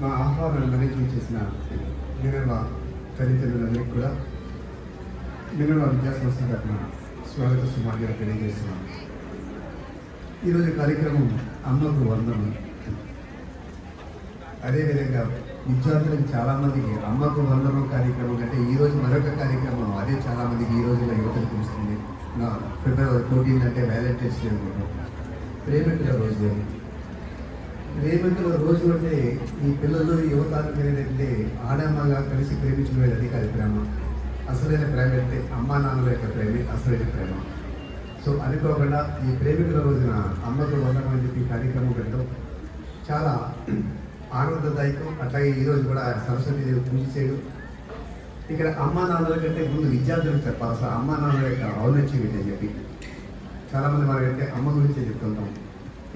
మా ఆహ్వానాన్ని మేనేజ్మెంట్ చేసిన మినర్వ తల్లిదండ్రులందరికీ కూడా మినర్వ విద్యా సంస్థ తరఫున స్వాగత సుమార్గా తెలియజేస్తున్నాం. ఈరోజు కార్యక్రమం అమ్మకు వందనం. అదేవిధంగా విద్యార్థులకు చాలామందికి అమ్మకు వందనం కార్యక్రమం అంటే ఈ రోజు మరొక కార్యక్రమం అదే చాలామందికి ఈ రోజున యువతకు తెలుస్తుంది. నా ఫిబ్రవరి ఫోర్టీన్ అంటే వ్యాలంటైన్స్ డే ప్రేమికుల రోజు. అని ప్రేమికుల రోజు అంటే ఈ పిల్లలు యువత ఏంటంటే ఆడమ్మగా కలిసి ప్రేమించుకునే అది ప్రేమ అసలైన ప్రేమ అంటే అమ్మా నాన్నల యొక్క ప్రేమ అసలైన ప్రేమ. సో అనుకోకుండా ఈ ప్రేమికుల రోజున అమ్మకు వండడం అని చెప్పి కార్యక్రమం పెట్టడం చాలా ఆనందదాయకం. అట్లాగే ఈరోజు కూడా సరస్వతి దేవి పూజ చేయడం. ఇక్కడ అమ్మా నాన్నల కంటే ముందు విద్యార్థులకు చెప్పాలి. అసలు అమ్మా నాన్నల యొక్క ఔన్నత్యం ఏంటని చెప్పి చాలామంది మనకంటే అమ్మ గురించే చెప్తుంటాం.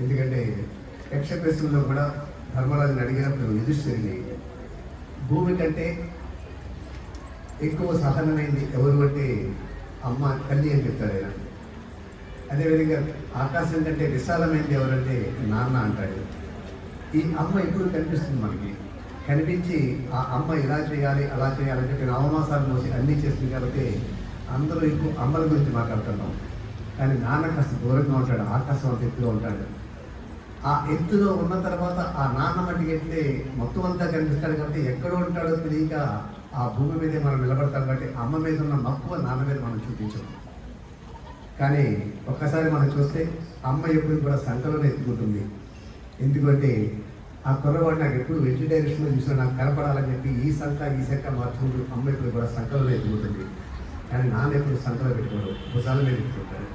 ఎందుకంటే యక్షప్రశ్నలో కూడా ధర్మరాజుని అడిగినప్పుడు యుధిష్ఠిరిని భూమి కంటే ఎక్కువ సహనమైంది ఎవరు అంటే అమ్మ తల్లి అని చెప్తాడు ఆయన. అదేవిధంగా ఆకాశం కంటే విశాలమైంది ఎవరంటే నాన్న అంటాడు. ఈ అమ్మ ఎప్పుడు కనిపిస్తుంది మనకి. కనిపించి ఆ అమ్మ ఇలా చేయాలి అలా చేయాలని చెప్పి నవమాసాలు మోసి అన్నీ చేస్తుంది కాబట్టి అందరూ ఎక్కువ అమ్మల గురించి మాట్లాడుతున్నాం. కానీ నాన్న కాస్త దూరంగా ఉంటాడు ఆకాశం అంత ఎక్కువ ఉంటాడు. ఆ ఎత్తులో ఉన్న తర్వాత ఆ నాన్న మట్టికి ఎట్లే మొత్తం అంతా కనిపిస్తాడు కాబట్టి ఎక్కడ ఉంటాడో తెలియక ఆ భూమి మీదే మనం నిలబడతాం కాబట్టి అమ్మ మీద ఉన్న మక్కువ నాన్న మీద మనం చూపించాం కానీ ఒక్కసారి మనం చూస్తే అమ్మ ఎప్పుడు కూడా సంకలనం ఎత్తుకుంటుంది. ఎందుకంటే ఆ కుర్రవాడు నాకు ఎప్పుడు వెంటి డైరెక్షన్లో చూసినా నాకు కనపడాలని చెప్పి ఈ సంఖ ఈ సంఖ మార్చుకుంటూ అమ్మ ఎప్పుడు కూడా సంకలనం ఎత్తుకుంటుంది. కానీ నాన్న ఎప్పుడు సంకలం పెట్టుకోడు. భుజాల మీద ఎత్తుకుంటాడు.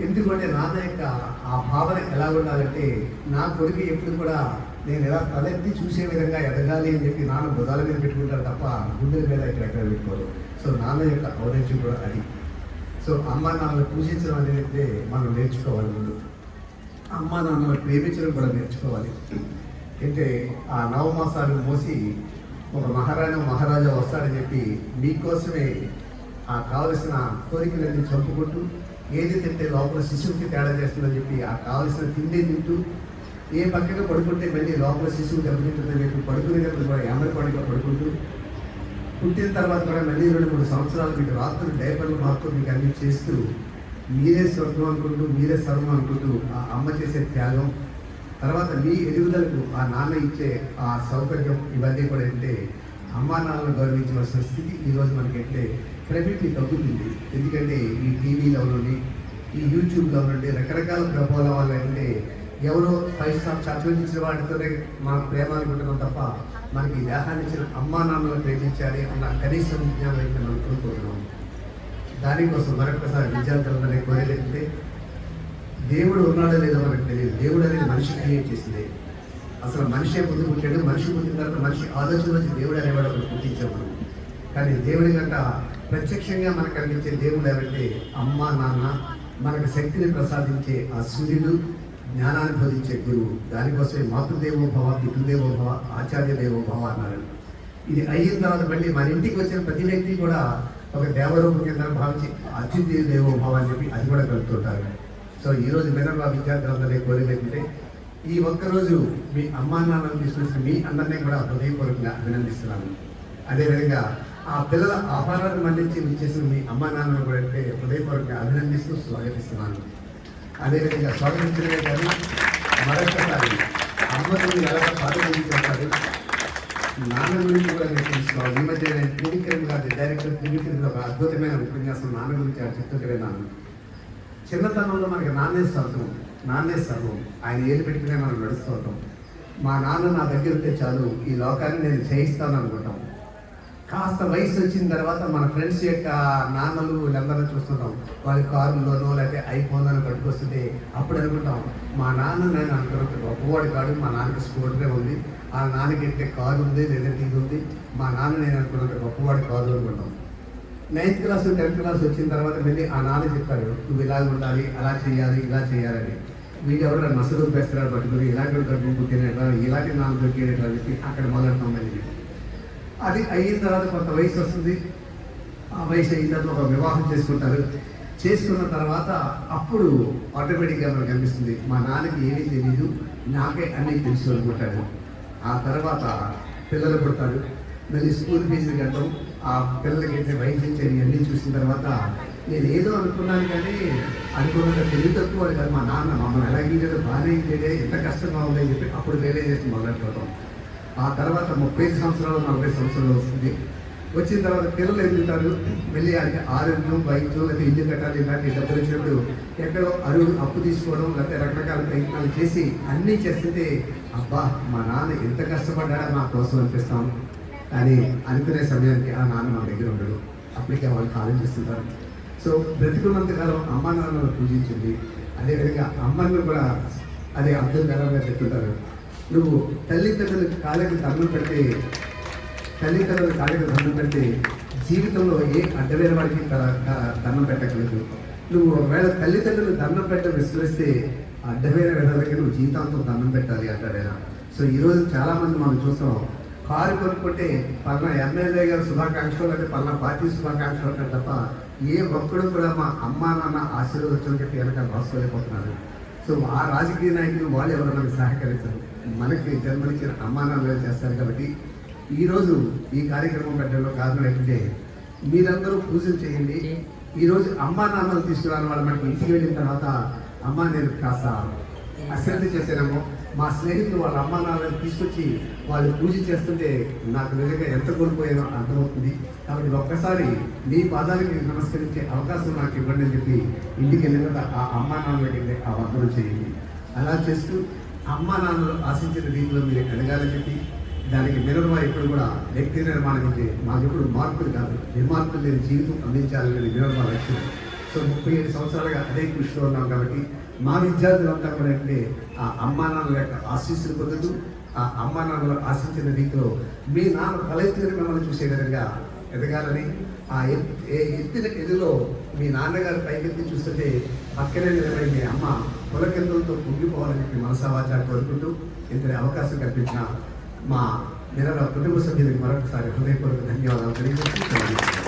ఎందుకంటే నాన్న యొక్క ఆ భావన ఎలా ఉండాలంటే నా కొడుకు ఎప్పుడు కూడా నేను ఎలా తలెత్తి చూసే విధంగా ఎదగాలి అని చెప్పి నాన్న భుజాల మీద పెట్టుకుంటాడు తప్ప గుండెల మీద ఇక్కడ ఎక్కడ పెట్టుకోరు సో నాన్న యొక్క ఔన్నత్యం కూడా అది. సో అమ్మ నాన్నలు పూజించడం అనేది మనం నేర్చుకోవాలి ముందు. అమ్మ నాన్నలు ప్రేమించడం కూడా నేర్చుకోవాలి. అంటే ఆ నవమాసాలు మోసి ఒక మహారాణి మహారాజా వస్తాడని చెప్పి మీకోసమే ఆ కావలసిన కోరికలన్నీ చంపుకుంటూ ఏది తింటే లోపల శిశువుకి తేడా చేస్తుందని చెప్పి ఆ కావలసిన తిండి తింటూ ఏ పక్కన పడుకుంటే మళ్ళీ లోపల శిశువు దెబ్బతింటుందని చెప్పి పడుకునేటప్పుడు కూడా ఎమరపాడిగా పడుకుంటూ పుట్టిన తర్వాత కూడా మళ్ళీ రెండు మూడు సంవత్సరాలు మీకు రాత్రులు డైపర్లు మాత్రం మీకు అన్ని చేస్తూ మీరే స్వర్గం అనుకుంటూ మీరే సర్వం అనుకుంటూ ఆ అమ్మ చేసే త్యాగం తర్వాత మీ ఎదుగుదలకు ఆ నాన్న ఇచ్చే ఆ సౌకర్యం ఇవన్నీ కూడా అంటే అమ్మా నాన్నను గౌరవించవలసిన స్థితి ఈరోజు మనకి అంటే క్రెడిట్ని తగ్గుతుంది. ఎందుకంటే ఈ టీవీలో నుండి ఈ యూట్యూబ్లో నుండి రకరకాల ప్రభావాల వల్ల ఏంటంటే ఎవరో ఫైవ్ స్టార్ చర్చలు ఇచ్చిన వాటితోనే మన ప్రేమ అనుకుంటున్నాం తప్ప మనకి దేహాన్ని ఇచ్చిన అమ్మా నాన్నలు ప్రేమించాలి అన్న కనీస విజ్ఞానం అయితే మనం కోరుకుంటున్నాం దానికోసం మరొకసారి విద్యార్థులందరినీ కోరేదంటే దేవుడు ఉన్నాడో లేదో మనకు తెలియదు. దేవుడు అనేది మనిషి క్రియేట్ చేసింది. అసలు మనిషే ముందు పుట్టాడు మనిషి పుట్టిన తర్వాత మనిషి ఆలోచన వచ్చి దేవుడు అనేవాడు అక్కడ పుట్టించాం మనం. కానీ దేవుడి గంట ప్రత్యక్షంగా మనకు అందించే దేవుడు ఎవరంటే అమ్మ నాన్న మనకు శక్తిని ప్రసాదించే ఆ సూర్యుడు జ్ఞానాన్ని బోధించే గురువు. దానికోసమే మాతృదేవో భవ పితృదేవో భవ ఆచార్య దేవో భవ అన్నారు. ఇది అయిన తర్వాత మళ్ళీ మన ఇంటికి వచ్చిన ప్రతి వ్యక్తి కూడా ఒక దేవరూపం కింద భావించి అతిథి దేవో భవ అని చెప్పి అది కూడా కలుపుతుంటారు సో ఈ రోజు మినర్వా విద్యార్థులందరినీ కోరిక ఏంటంటే ఈ ఒక్కరోజు మీ అమ్మా నాన్నలు తీసుకొచ్చిన మీ అందరినీ కూడా హృదయపూర్వకంగా అభినందిస్తున్నాను. అదేవిధంగా ఆ పిల్లల ఆహారాన్ని మళ్ళించి విచ్చేసిన మీ అమ్మా నాన్నలు కూడా అంటే హృదయపూర్వకంగా అభినందిస్తూ స్వాగతిస్తున్నాను. అదేవిధంగా స్వాగతించడమే కానీ మరొకసారి అమ్మని ఎలా స్వాగతించారు నాన్న గురించి కూడా నేను తెలుసుకోవాలి. ఈ మధ్య నేను త్రివిక్రమ్ గారి డైరెక్టర్ త్రివిక్రమ్ ఒక అద్భుతమైన ఉపన్యాసం నాన్న గురించి ఆ చెప్తుంటే విన్నాను. చిన్నతనంలో మనకి నాన్నే సర్వం నాన్నే సర్వం. ఆయన ఏది పెట్టుకునే మనం నడుస్తూ ఉంటాం. మా నాన్న నా దగ్గర ఉంటే చాలు ఈ లోకాన్ని నేను జయిస్తాను అనుకుంటాం. కాస్త వయసు వచ్చిన తర్వాత మన ఫ్రెండ్స్ యొక్క నాన్నలు వీళ్ళందరినీ చూస్తుంటాం. వాళ్ళ కారులోనో లేకపోతే ఐఫోన్ అని పట్టుకొస్తుంటే అప్పుడు అనుకుంటాం మా నాన్న నేను అనుకున్నట్టు గొప్పవాడు కాడు మా నాన్నకి స్కూటరే ఉంది. ఆ నాన్నకి అయితే కారు ఉంది లేదంటే ఇది ఉంది. మా నాన్న నేను అనుకున్నట్టు గొప్పవాడు కాదు అనుకుంటాం. నైన్త్ క్లాస్ టెన్త్ క్లాస్ వచ్చిన తర్వాత మళ్ళీ ఆ నాన్న చెప్తాడు నువ్వు ఇలా ఉండాలి అలా చేయాలి ఇలా చేయాలని. వీళ్ళు ఎవరైనా నసలు పెస్తాడు పట్టుకుని? ఇలాంటి కడుపు పుట్టినట్లా ఇలాంటి నాన్న దొరికినట్లా చెప్పి అక్కడ మొదలెడతాం మళ్ళీ. అది అయిన తర్వాత కొంత వయసు వస్తుంది. ఆ వయసు అయిన తర్వాత ఒక వివాహం చేసుకుంటారు. చేసుకున్న తర్వాత అప్పుడు ఆటోమేటిక్గా మనకు అనిపిస్తుంది మా నాన్నకి ఏమీ తెలియదు నాకే అన్నీ తెలుసు అనుకుంటాడు ఆ తర్వాత పిల్లలు పుడతారు. మళ్ళీ స్కూల్ ఫీజులు కట్టడం ఆ పిల్లలకి అయితే వైద్యం చేయడం అన్నీ చూసిన తర్వాత నేను ఏదో అనుకున్నాను కానీ అనుకున్నంత తెలివి తక్కువ కదా. కాదు మా నాన్న మమ్మల్ని ఎలా గీయలేదు బాగానే గీయలేదు ఎంత కష్టంగా ఉందని చెప్పి అప్పుడు రియలైజేషన్ మొదలెట్టుకోవడం ఆ తర్వాత ముప్పై ఐదు సంవత్సరాలు నలభై సంవత్సరాలు వస్తుంది. వచ్చిన తర్వాత పిల్లలు ఎదుగుతారు వెళ్ళి ఆరోగ్యం వైద్యం లేకపోతే ఇల్లు కట్టాలి ఇలాంటి డబ్బులు వచ్చినప్పుడు ఎక్కడో అరువు అప్పు తీసుకోవడం లేకపోతే రకరకాల ప్రయత్నాలు చేసి అన్నీ చేస్తుంటే అబ్బా మా నాన్న ఎంత కష్టపడ్డాడో నా కోసం అనిపిస్తాం. కానీ అనుకునే సమయానికి ఆ నాన్న మా దగ్గర ఉండడు. అప్పటికే వాళ్ళు కాలం చేస్తుంటారు. సో బ్రతికున్నంతకాలం అమ్మ నాన్నను పూజించింది అదేవిధంగా అమ్మను కూడా అదే అర్థం కలంగా చెప్తుంటారు. నువ్వు తల్లిదండ్రుల కాళ్ళకి దండం పెడితే తల్లిదండ్రుల కాళ్ళకి దండం పెడితే జీవితంలో ఏ అడ్డమైన వాడికి దండం పెట్టకలేదు నువ్వు ఒకవేళ తల్లిదండ్రులు దండం పెట్ట విశ్వసిస్తే అడ్డమైన విధాలకి నువ్వు జీవితాంతం దండం పెట్టాలి అంటాడు ఆయన సో ఈరోజు చాలా మంది మనం చూస్తాం కారు కొనుక్కుంటే పలానా ఎమ్మెల్యే గారు శుభాకాంక్షలు అంటే పలానా పార్టీ శుభాకాంక్షలు అంటే తప్ప ఏ ఒక్కడు కూడా మా అమ్మా నాన్న ఆశీర్వదించని చెప్పి వెనక రాసుకోలేకపోతున్నాడు సో ఆ రాజకీయ నాయకులు వాళ్ళు ఎవరు మనకు సహకరించరు మనకి జన్మనిచ్చిన అమ్మా నాన్నలు చేస్తారు కాబట్టి ఈరోజు ఈ కార్యక్రమం పెట్టడంలో కారణం ఏంటంటే మీరందరూ పూజలు చేయండి. ఈరోజు అమ్మా నాన్నలు తీసుకురాని వాళ్ళు మనకి ఇంటికి వెళ్ళిన తర్వాత అమ్మ నేను కాస్త అశ్రద్ధ చేశానేమో మా స్నేహితులు వాళ్ళ అమ్మా నాన్నని తీసుకొచ్చి వాళ్ళు పూజ చేస్తుంటే నాకు నిజంగా ఎంత కోల్పోయానో అర్థమవుతుంది. కాబట్టి ఒక్కసారి మీ పాదాలకి నమస్కరించే అవకాశం నాకు ఇవ్వండి అని చెప్పి ఇంటికి వెళ్ళిన తర్వాత ఆ అమ్మా నాన్నలకి వెళ్ళి ఆ వందనం చేయండి. అలా చేస్తూ అమ్మా నాన్నలు ఆశించిన రీతిలో మీరు ఎదగాలని చెప్పి దానికి మినరువా ఎప్పుడు కూడా వ్యక్తి నిర్మాణం అంటే మాకు ఎప్పుడు మార్పులు కాదు నిర్మార్పులు లేని జీవితం అందించాలనేది మినరువా లక్ష్యం. సో ముప్పై ఏడు సంవత్సరాలుగా అదే కృషిలో ఉన్నాం కాబట్టి మా విద్యార్థులంతా కూడా ఆ అమ్మా నాన్నల యొక్క ఆశీస్సులు పొందుతూ ఆ అమ్మా నాన్నలు ఆశించిన రీతిలో మీ నాన్న తలెత్తుకుని మిమ్మల్ని చూసే విధంగా ఎదగాలని ఆ ఏ ఎత్తిన ఎదులో మీ నాన్నగారు పైకెత్తి చూస్తుంటే పక్కనే నిలబడి మీ అమ్మ పొలకెందులతో కుంగిపోవాలని చెప్పి మనసావాచా కోరుకుంటూ ఇంతటి అవకాశం కల్పించిన మా నెలల కుటుంబ సభ్యులకు మరొకసారి హృదయపూర్వక ధన్యవాదాలు తెలియజేస్తూ